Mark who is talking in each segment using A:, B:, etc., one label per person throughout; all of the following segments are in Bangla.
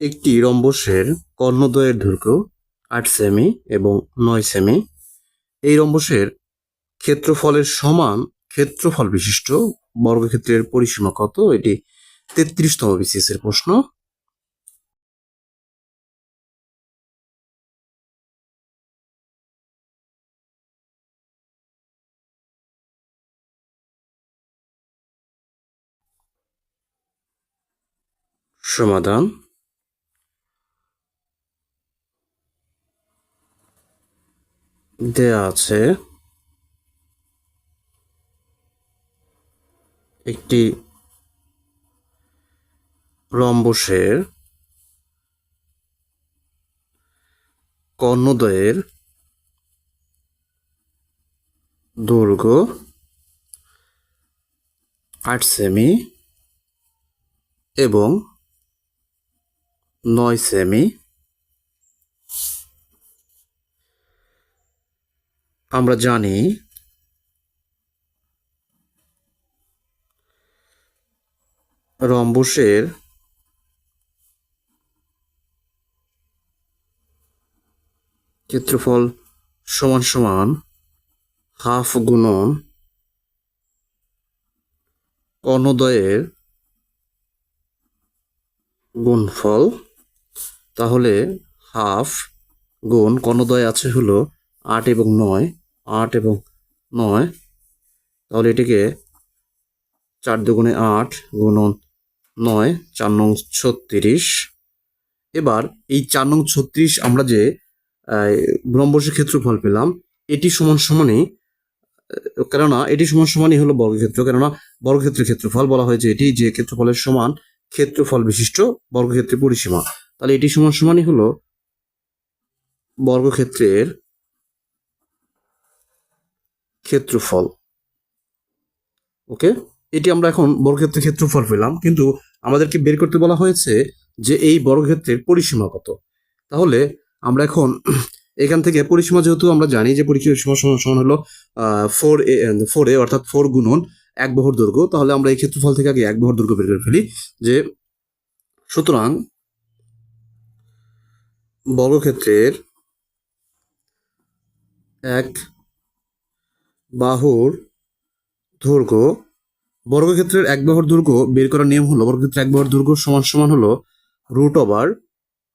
A: একটি রম্বসের কর্ণদ্বয়ের দৈর্ঘ্য আট সেমি এবং নয় সেমি। এই রম্বসের ক্ষেত্রফলের সমান ক্ষেত্রফল বিশিষ্ট বর্গক্ষেত্রের পরিসীমা কত? এটি তেত্রিশতম বিসিএস এর প্রশ্ন। সমাধান। দেয়া আছে। একটি রম্বসের কর্ণদ্বয়ের দৈর্ঘ্য আট সেমি এবং নয় সেমি আমরা জানি রম্বসের ক্ষেত্রফল সমান সমান হাফ গুণন কর্ণদ্বয়ের গুণফল। তাহলে হাফ গুণ কর্ণদ্বয় আছে হলো আট এবং নয়, আট এবং নয়, তাহলে এটিকে চার দুগুণে আট গুণন নয়, চার নং ছত্রিশ। এবার এই চার নং ছত্রিশ আমরা যে ব্রহ্মবর্ষের ক্ষেত্রফল পেলাম, এটি সমান সমানই, কেননা এটি সমান সমানই হলো বর্গক্ষেত্র, কেননা বর্গক্ষেত্রের ক্ষেত্রফল বলা হয়েছে এটি যে ক্ষেত্রফলের সমান ক্ষেত্রফল বিশিষ্ট বর্গক্ষেত্রের পরিসীমা। তাহলে এটি সমান সমানই হলো বর্গক্ষেত্রের ক্ষেত্রফল। ওকে? এটি আমরা এখন বর্গক্ষেত্রের ক্ষেত্রফল পেলাম, কিন্তু আমাদেরকে বের করতে বলা হয়েছে যে এই বর্গক্ষেত্রের পরিসীমা কত। তাহলে আমরা এখন এখান থেকে পরিসীমা যেহেতু আমরা জানি যে পরিসীমা সমান হলো ফোর এ ফোর এ অর্থাৎ ফোর গুণন এক বহর দৈর্ঘ্য তাহলে আমরা এই ক্ষেত্রফল থেকে আগে এক বহর দৈর্ঘ্য বের করে ফেলি যে সুতরাং বর্গক্ষেত্রের এক বাহুর দৈর্ঘ্য বর্গক্ষেত্রের এক বাহুর দৈর্ঘ্য বের করার নিয়ম হলো বর্গক্ষেত্রের এক বাহুর দৈর্ঘ্য সমান সমান হলো রুট ওভার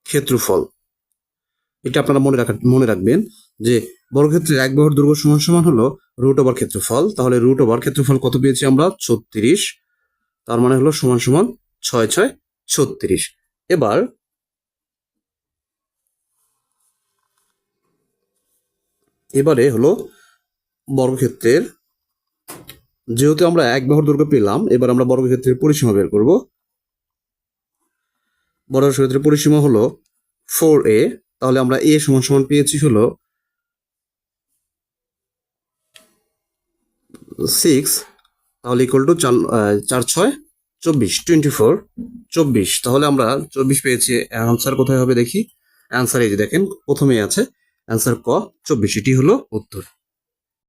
A: ক্ষেত্রফল। এটা আপনারা মনে রাখা মনে রাখবেন যে বর্গক্ষেত্রের এক বাহুর দৈর্ঘ্য সমান সমান হলো রুট ওভার ক্ষেত্রফল। তাহলে রুট ওভার ক্ষেত্রফল কত পেয়েছি আমরা? ছত্রিশ। তার মানে হলো সমান সমান ছয় ছয় ছত্রিশ। এবার এবারে হলো বর্গক্ষেত্রের, যেহেতু আমরা এক বাহুর দৈর্ঘ্য পেলাম, এবার আমরা বর্গক্ষেত্রের পরিসীমা বের করব। বর্গক্ষেত্রের পরিসীমা হলো ফোর এ তাহলে আমরা এ সমান সমান পেয়েছি হলো সিক্স তাহলে ইকুয়াল টু চার চার, ছয়, চব্বিশ টোয়েন্টি ফোর চব্বিশ। তাহলে আমরা চব্বিশ পেয়েছি অ্যান্সার কোথায় হবে দেখি? অ্যান্সার এই যে দেখেন, প্রথমেই আছে অ্যান্সার ক, চব্বিশ, এটি হলো উত্তর।